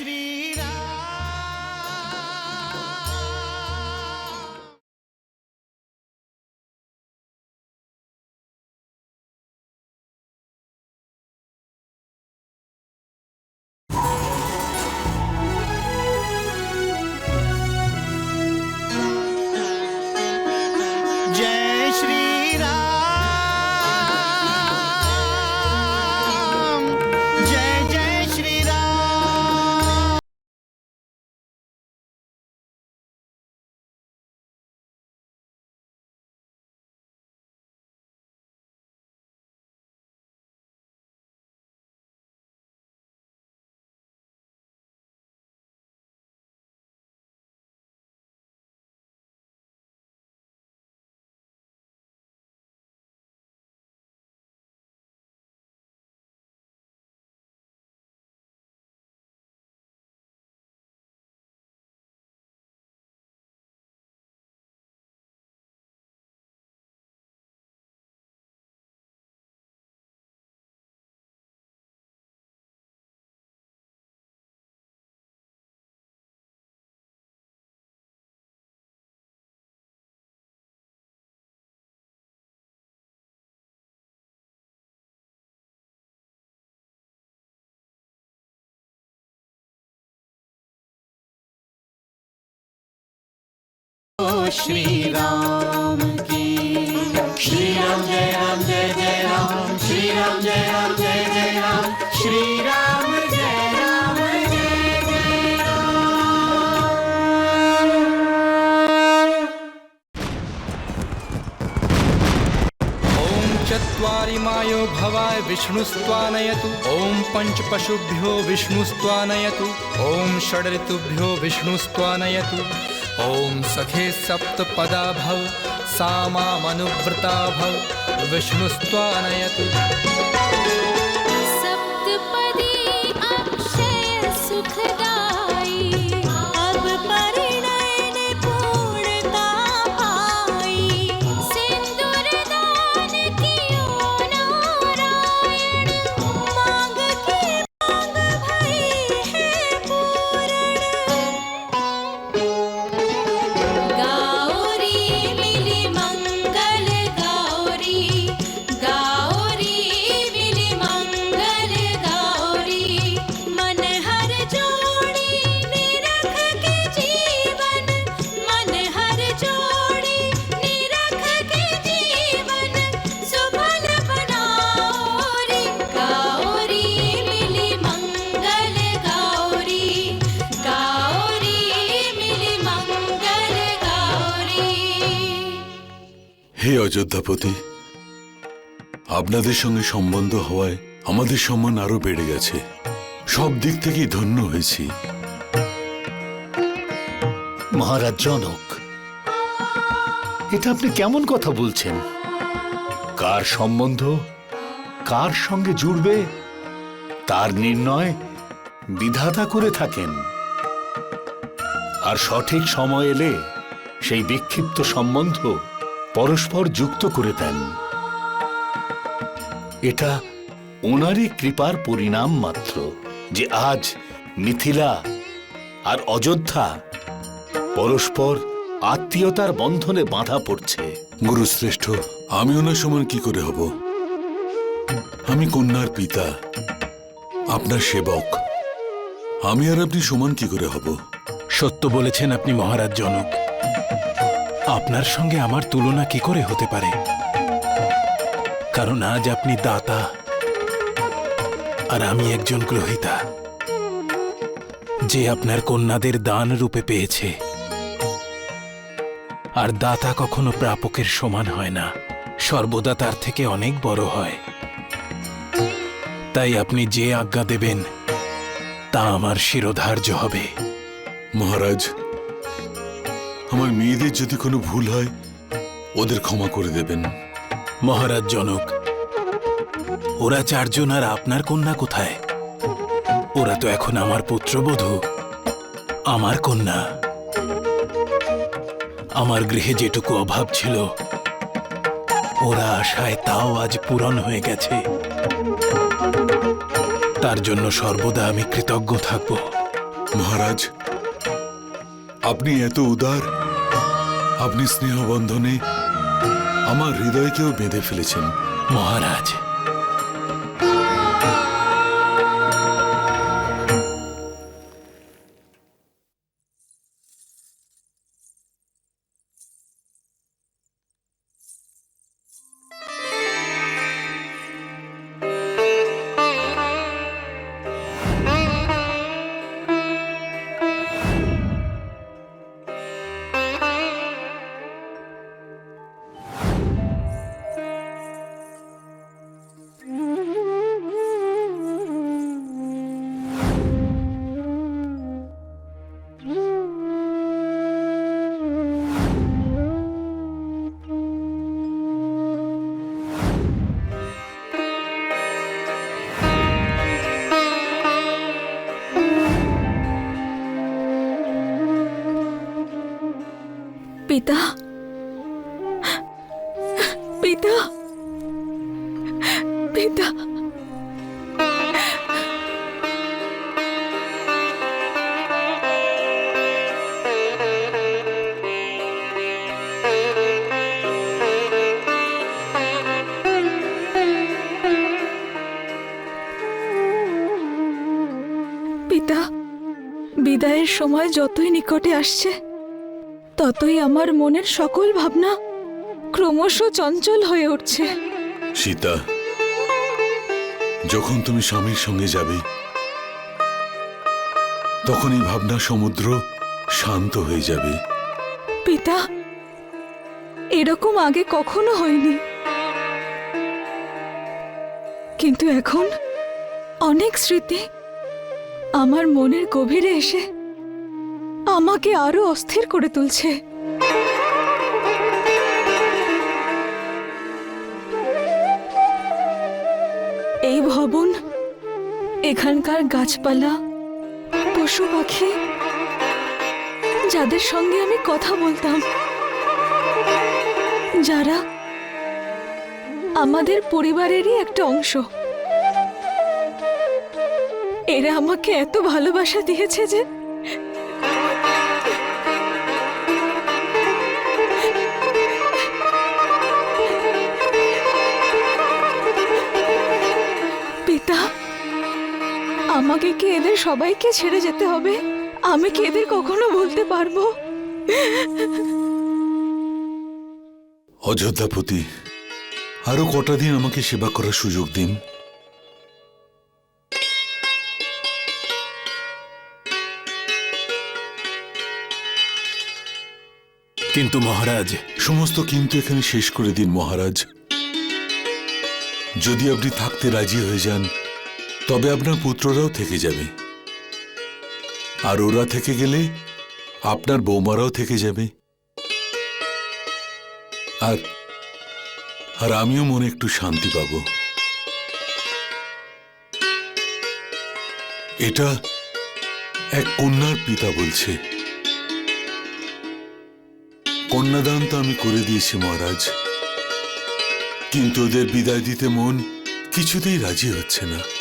श्रीरा श्री राम की श्री राम जय राम जय जय राम श्री राम जय राम जय जय राम श्री राम जय राम जय जय राम ॐ चत्वारि मायो भवाय विष्णुस्त्वानयतु ॐ पञ्चपशुभ्यो विष्णुस्त्वानयतु ॐ षडऋतुभ्यो विष्णुस्त्वानयतु ॐ सखे सप्तपदा भव सा मामनुव्रता भव विष्णुस्त्वानयतु। অযোধ্যাপতি আপনাদের সঙ্গে সম্বন্ধ হওয়ায় আমাদের সম্মান আরও বেড়ে গেছে। সব দিক থেকেই ধন্য হয়েছি। মহারাজ জনক এটা আপনি কেমন কথা বলছেন? কার সম্বন্ধ কার সঙ্গে জুড়বে তার নির্ণয় বিধাতা করে থাকেন। আর সঠিক সময় এলে সেই বিক্ষিপ্ত সম্বন্ধ পরস্পর যুক্ত করে দেন। এটা ওনারই কৃপার পরিণাম মাত্র যে আজ মিথিলা আর অযোধ্যা পরস্পর আত্মীয়তার বন্ধনে বাঁধা পড়ছে। গুরুশ্রেষ্ঠ আমি ওনার সমান কি করে হব? আমি কন্যার পিতা আপনার সেবক। আমি আর আপনি সমান কি করে হব? সত্য বলেছেন আপনি মহারাজ জনক। আপনার সঙ্গে আমার তুলনা কি করে হতে পারে? কারণ আজ আপনি দাতা, আর আমি একজন গ্রহিতা, যে আপনার কন্যাদের দান রূপে পেয়েছে। আর দাতা কখনো প্রাপকের সমান হয় না, সর্বদা তার থেকে অনেক বড় হয়। তাই আপনি যে আজ্ঞা দেবেন, তা আমার শিরোধার্য হবে। মহারাজ আমার মেয়েদের যদি কোনো ভুল হয় ওদের ক্ষমা করে দেবেন। মহারাজ জনক ওরা চারজন আর আপনার কন্যা কোথায়? ওরা তো এখন আমার পুত্রবধূ আমার কন্যা। আমার গৃহে যেটুকু অভাব ছিল ওরা আশায় তাও আজ পূরণ হয়ে গেছে। তার জন্য সর্বদা আমি কৃতজ্ঞ থাকব। মহারাজ আপনি এত উদার। আপনি স্নেহ বন্ধনে আমার হৃদয়কেও বেঁধে ফেলেছেন। মহারাজ যতই নিকটে আসছে ততই আমার মনের সকল ভাবনা ক্রমশ চঞ্চল হয়ে উঠছে। সীতা যখন তুমি স্বামীর সঙ্গে যাবে তখন এই ভাবনা সমুদ্র শান্ত হয়ে যাবে। পিতা এরকম আগে কখনো হয়নি। কিন্তু এখন অনেক স্মৃতি আমার মনের গভীরে এসে আমাকে আরও অস্থির করে তুলছে। এই ভবন, এখানকার গাছপালা, পশু পাখি, যাদের সঙ্গে আমি কথা বলতাম, যারা আমাদের পরিবারেরই একটা অংশ। এরা আমাকে এত ভালোবাসা দিয়েছে যে আমাকে কি এদের সবাইকে ছেড়ে যেতে হবে? আমি কি এদের কখনো বলতে পারব? অযোধ্যাপতি আরও কটা দিন আমাকে সেবা করার সুযোগ দিন। কিন্তু মহারাজ সমস্ত কিন্তু এখানে শেষ করে দিন মহারাজ। যদি আপনি থাকতে রাজি হয়ে যান তবে আপনার পুত্ররাও থেকে যাবে। আর ওরা থেকে গেলে আপনার বৌমারাও থেকে যাবে। আর আর আমিও মনে একটু শান্তি পাব। এটা এক কন্যার পিতা বলছে। কন্যাদান তো আমি করে দিয়েছি মহারাজ। কিন্তু ওদের বিদায় দিতে মন কিছুতেই রাজি হচ্ছে না।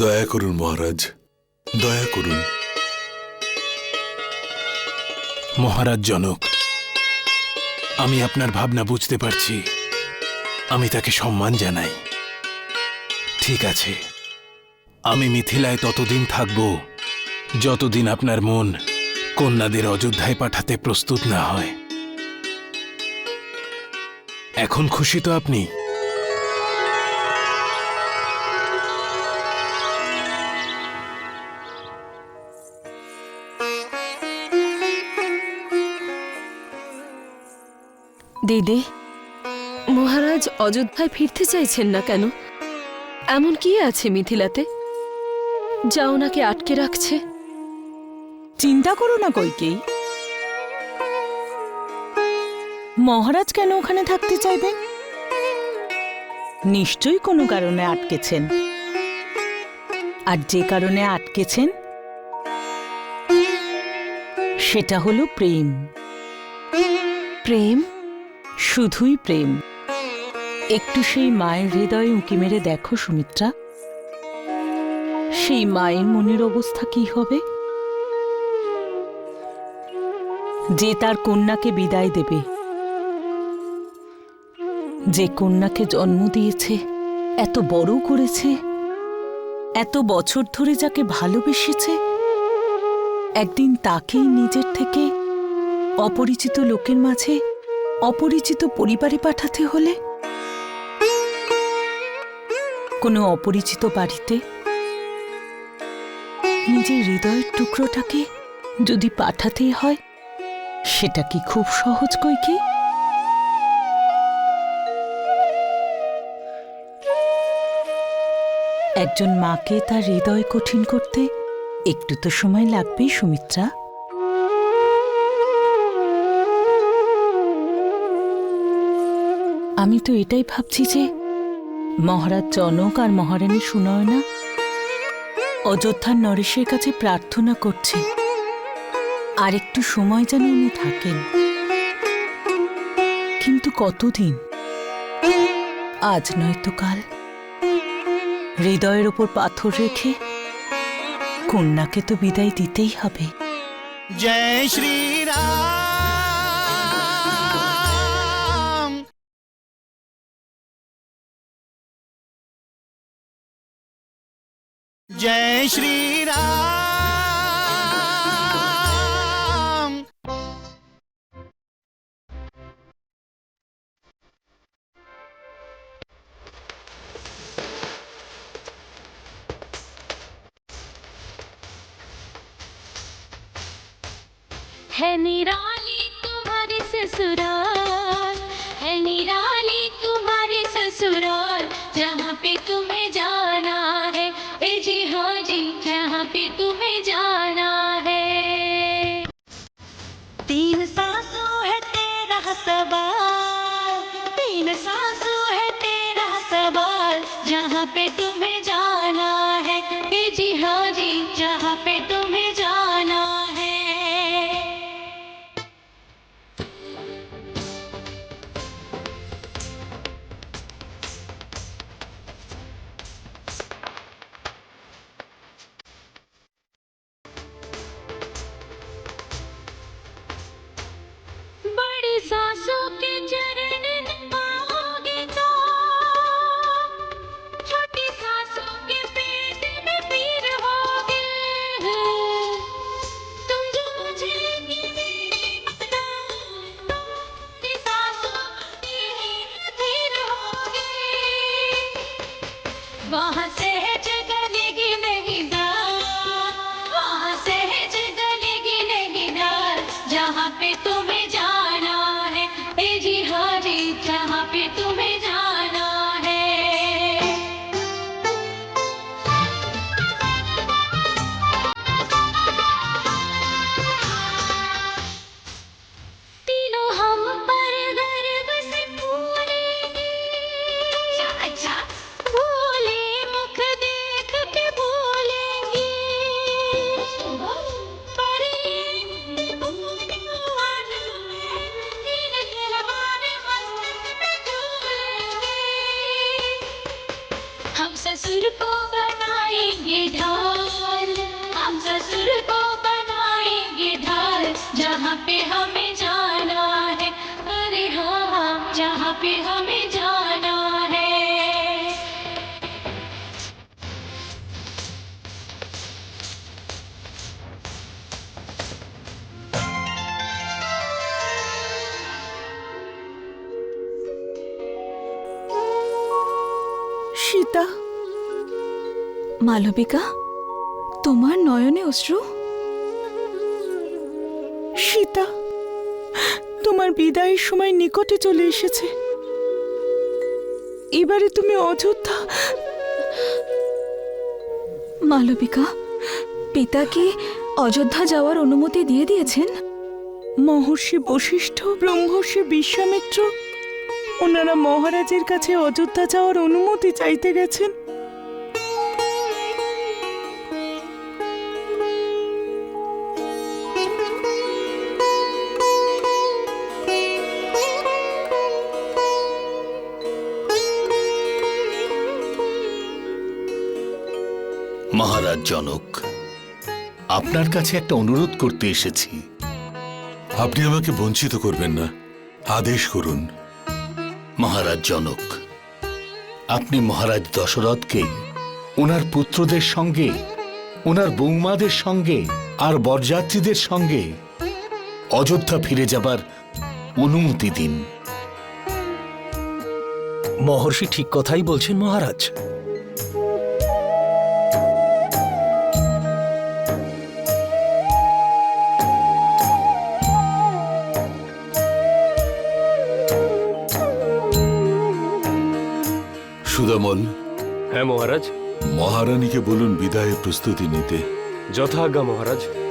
দয়া করুন মহারাজ, দয়া করুন। মহারাজ জনক, আমি আপনার ভাবনা বুঝতে পারছি। আমি তাকে সম্মান জানাই। ঠিক আছে, আমি মিথিলায় ততদিন থাকব, যতদিন আপনার মন কন্যাদের অযোধ্যায় পাঠাতে প্রস্তুত না হয়। এখন খুশি তো আপনি? দিদি মহারাজ অযোধ্যায় ফিরতে চাইছেন না কেন? এমন কি আছে মিথিলাতে যা ওনাকে আটকে রাখছে? চিন্তা করো না কইকেই মহারাজ কেন ওখানে থাকতে চাইবেন? নিশ্চয়ই কোনো কারণে আটকেছেন। আর যে কারণে আটকেছেন সেটা হলো প্রেম। প্রেম? শুধুই প্রেম। একটু সেই মায়ের হৃদয়ে উঁকি মেরে দেখো সুমিত্রা। সেই মায়ের মনের অবস্থা কি হবে? যে তার কন্যাকে বিদায় দেবে। যে কন্যাকে জন্ম দিয়েছে, এত বড় করেছে, এত বছর ধরে যাকে ভালোবেসেছে, একদিন তাকেই নিজের থেকে অপরিচিত লোকের মাঝে অপরিচিত পরিবারে পাঠাতে হলে? কোনো অপরিচিত বাড়িতে? নিজের হৃদয়ের টুকরোটাকে যদি পাঠাতেই হয়, সেটা কি খুব সহজ কই কি? একজন মাকে তার হৃদয় কঠিন করতে একটু তো সময় লাগবেই, সুমিত্রা। আমি তো এটাই ভাবছি যে মহারাজ জনক আর মহারানী সুনয়না অযোধ্যার নরেশের কাছে প্রার্থনা করছে। আর একটু সময় যেন উনি থাকেন। কিন্তু কতদিন? আজ নয়তো কাল। হৃদয়ের ওপর পাথর রেখে কন্যাকে তো বিদায় দিতেই হবে। জয় শ্রীরাম। है निराली तुम्हारी ससुराल, है निराली तुम्हारी ससुराल, जहाँ पे तुम्हें जाना है। ए जी हाँ जी, जहाँ पे तुम्हें जाना है। तीन सासों है तेरा सवाल Dame tu जहाँ पे हमें जाना है अरे हाँ हाँ जहाँ पे हमें जाना है সীতা মালবিকা তোমার নয়নে অশ্রু সীতা তোমার বিদায়ের সময় নিকটে চলে এসেছে। এবারে তুমি অযোধ্যা। মালবিকা পিতা কি অযোধ্যা যাওয়ার অনুমতি দিয়ে দিয়েছেন? মহর্ষি বশিষ্ঠ ব্রহ্মর্ষি বিশ্বামিত্র ওনারা মহারাজের কাছে অযোধ্যা যাওয়ার অনুমতি চাইতে গেছেন। মহারাজ জনক আপনার কাছে একটা অনুরোধ করতে এসেছি। আপনি আমাকে বঞ্চিত করবেন না। আদেশ করুন। মহারাজ জনক আপনি মহারাজ দশরথকে ওনার পুত্রদের সঙ্গে ওনার বৌমাদের সঙ্গে আর বরযাত্রীদের সঙ্গে অযোধ্যা ফিরে যাবার অনুমতি দিন। মহর্ষি ঠিক কথাই বলছেন মহারাজ। সুদামল হ্যাঁ মহারাজ। মহারানীকে বলুন বিদায়ের প্রস্তুতি নিতে। যথাজ্ঞা মহারাজ।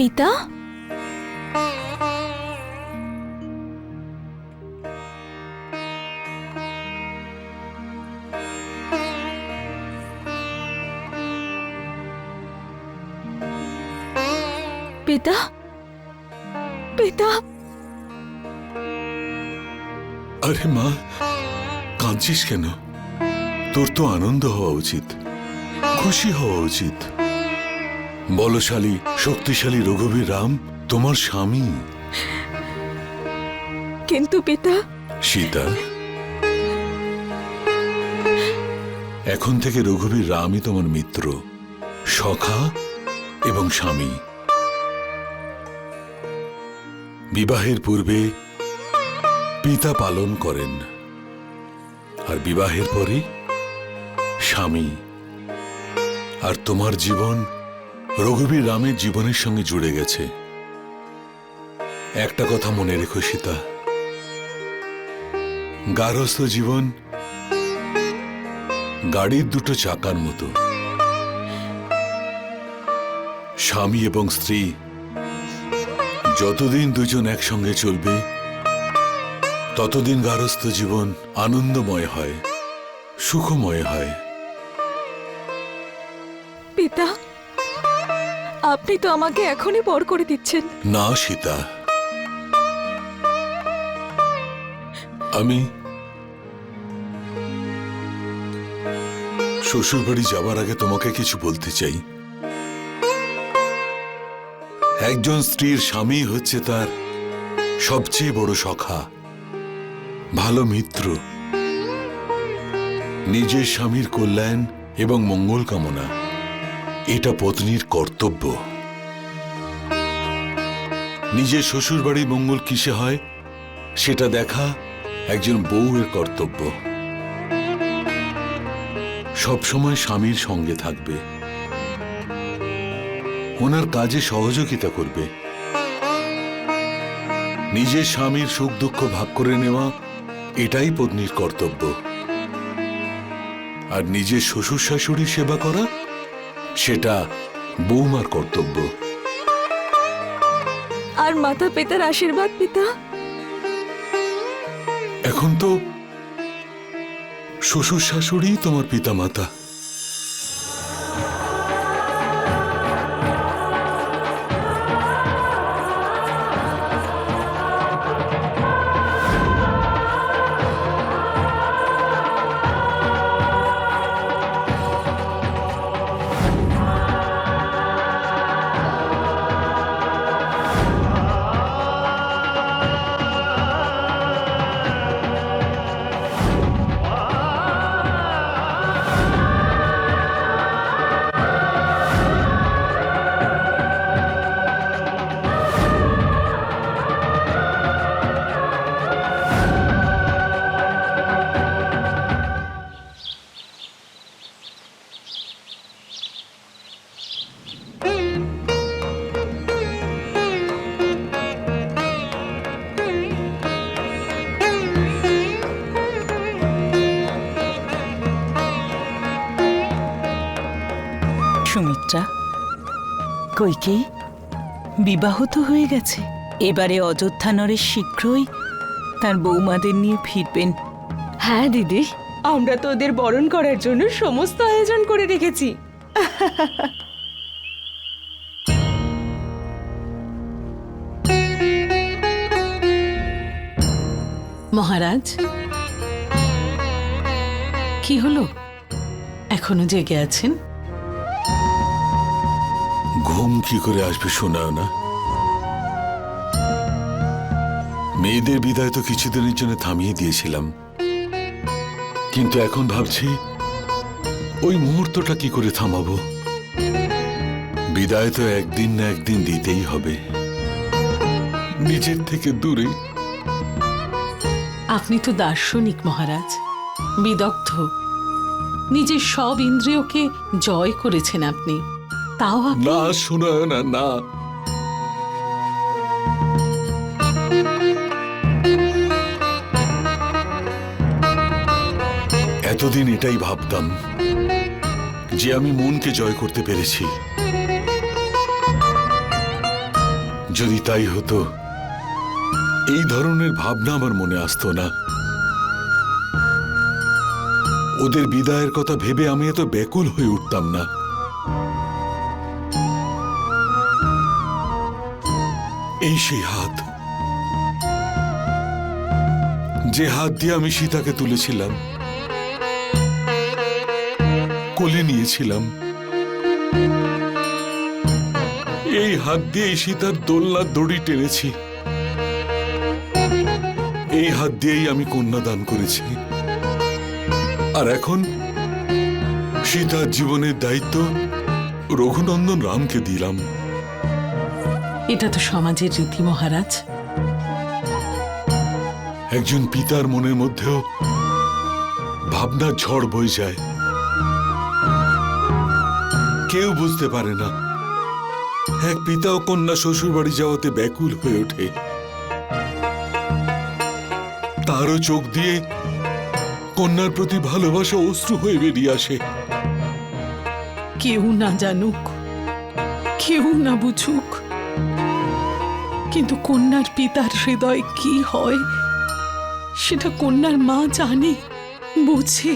পিতা? পিতা? পিতা? আরে মা, কাঁদছিস কেন? তোর তো আনন্দ হওয়া উচিত, খুশি হওয়া উচিত। বলশালী শক্তিশালী রঘুবীর রাম তোমার স্বামী। কিন্তু পিতা? সীতা। এখন থেকে রঘুবীর রামই তোমার মিত্র সখা এবং স্বামী। বিবাহের পূর্বে পিতা পালন করেন আর বিবাহের পরে স্বামী। আর তোমার জীবন রঘুবীর রামের জীবনের সঙ্গে জুড়ে গেছে। একটা কথা মনে রেখো, সীতা। গারস্থ জীবন গাড়ির দুটো চাকার মতো। স্বামী এবং স্ত্রী যতদিন দুজন একসঙ্গে চলবে, ততদিন গারস্থ জীবন আনন্দময় হয়, সুখময় হয়। পিতা আপনি তো আমাকে এখনই বর করে দিচ্ছেন। না, সীতা। আমি শ্বশুরবাড়ি যাবার আগে তোমাকে কিছু বলতে চাই। একজন স্ত্রীর স্বামী হচ্ছে তার সবচেয়ে বড় সখা, ভালো মিত্র, নিজের স্বামীর কল্যাণ এবং মঙ্গল কামনা। এটা পত্নীর কর্তব্য। নিজের শ্বশুরবাড়ির মঙ্গল কিসে হয়, সেটা দেখা একজন বউয়ের কর্তব্য। সবসময় স্বামীর সঙ্গে থাকবে। ওনার কাজে সহযোগিতা করবে। নিজের স্বামীর সুখ দুঃখ ভাগ করে নেওয়া, এটাই পত্নীর কর্তব্য। আর নিজের শ্বশুর শাশুড়ির সেবা করা সেটা বৌমার কর্তব্য। আর মাতা পিতার আশীর্বাদ পিতা? এখন তো শ্বশুর শাশুড়ি তোমার পিতা মাতা কৈকেয়ী বিবাহ তো হয়ে গেছে। এবারে অযোধ্যা নরেশ শীঘ্রই তার বৌমাদের নিয়ে ফিরবেন। হ্যাঁ দিদি আমরা তো ওদের বরণ করার জন্য সমস্ত আয়োজন করে রেখেছি। মহারাজ কি হলো? এখনও জেগে আছেন? ঘুম কি করে আসবে শোনাও না। মেয়েদের বিদায় তো কিছুদিনের জন্য থামিয়ে দিয়েছিলাম। কিন্তু এখন ভাবছি, ওই মুহূর্তটা কি করে থামাবো? বিদায় তো একদিন না একদিন দিতেই হবে। নিজের থেকে দূরে। আপনি তো দার্শনিক, মহারাজ। বিদগ্ধ। নিজের সব ইন্দ্রিয়কে জয় করেছেন আপনি। তাও না শোনায় না না। এতদিন এটাই ভাবতাম যে আমি মনকে জয় করতে পেরেছি। যদি তাই হতো, এই ধরনের ভাবনা আমার মনে আসতো না। ওদের বিদায়ের কথা ভেবে আমি এত ব্যাকুল হয়ে উঠতাম না। এই সেই হাত। যে হাত দিয়ে আমি সীতাকে তুলেছিলাম, কোলে নিয়েছিলাম, এই হাত দিয়ে সীতার দোলনার দড়ি টেনেছি। এই হাত দিয়েই আমি কন্যা দান করেছি। আর এখন সীতার জীবনের দায়িত্ব রঘুনন্দন রামকে দিলাম। এটা তো সমাজের রীতি মহারাজ। একজন পিতার মনের মধ্যেও ভাবনার ঝড় বয়ে যায়। কেউ বুঝতে পারে না। এক পিতা ও কন্যা শ্বশুর বাড়ি যাওয়াতে ব্যাকুল হয়ে ওঠে। তারও চোখ দিয়ে কন্যার প্রতি ভালোবাসা অশ্রু হয়ে বেরিয়ে আসে। কেউ না জানুক কেউ না বুঝুক কিন্তু কন্যার পিতার হৃদয় কি হয় সেটা কন্যার মা জানে বুঝে।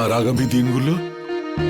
আর আগামী দিনগুলো?